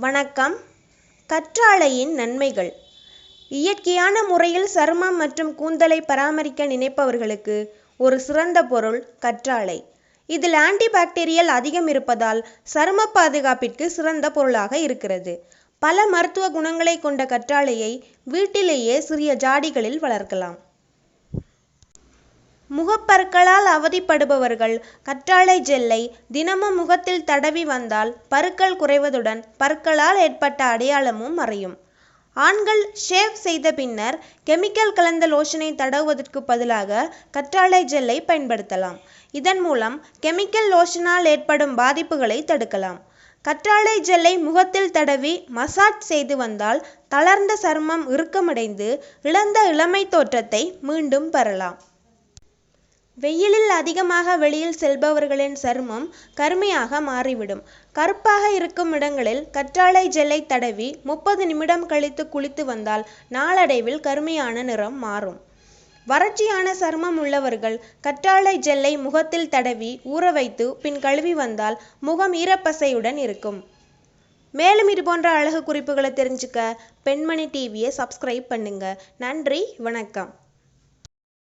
வணக்கம். கற்றாழையின் நன்மைகள். இயற்கையான முறையில் சருமம் மற்றும் கூந்தலை பராமரிக்க நினைப்பவர்களுக்கு ஒரு சிறந்த பொருள் கற்றாழை. இதில் ஆன்டிபாக்டீரியல் அதிகம் இருப்பதால் சரும பாதுகாப்பிற்கு சிறந்த பொருளாக இருக்கிறது. பல மருத்துவ குணங்களை கொண்ட கற்றாழையை வீட்டிலேயே சிறிய ஜாடிகளில் வளர்க்கலாம். முகப்பருக்களால் அவதிப்படுபவர்கள். கற்றாழை ஜெல்லை தினமும் முகத்தில் தடவி வந்தால் பருக்கள் குறைவதுடன் பற்களால் ஏற்பட்ட அடையாளமும் மறையும் ஆண்கள் ஷேவ் செய்த பின்னர் கெமிக்கல் கலந்த லோஷனை தடவுவதற்கு பதிலாக கற்றாழை ஜெல்லை பயன்படுத்தலாம். இதன் மூலம் கெமிக்கல் லோஷனால் ஏற்படும் பாதிப்புகளை தடுக்கலாம். கற்றாழை ஜெல்லை முகத்தில் தடவி மசாஜ் செய்து வந்தால் தளர்ந்த சருமம் இறுக்கமடைந்து இழந்த இளமை தோற்றத்தை மீண்டும் பெறலாம். வெயிலில் அதிகமாக வெளியில் செல்பவர்களின் சருமம் கருமையாக மாறிவிடும். கருப்பாக இருக்கும் இடங்களில் கற்றாழை ஜெல்லை தடவி முப்பது நிமிடம் கழித்து குளித்து வந்தால் நாளடைவில் கருமையான நிறம் மாறும். வறட்சியான சருமம் உள்ளவர்கள் கற்றாழை ஜெல்லை முகத்தில் தடவி ஊற வைத்து பின் கழுவி வந்தால் முகம் ஈரப்பசையுடன் இருக்கும். மேலும் இது போன்ற அழகு குறிப்புகளை தெரிஞ்சுக்க பெண்மணி டிவியை சப்ஸ்கிரைப் பண்ணுங்க. நன்றி வணக்கம்.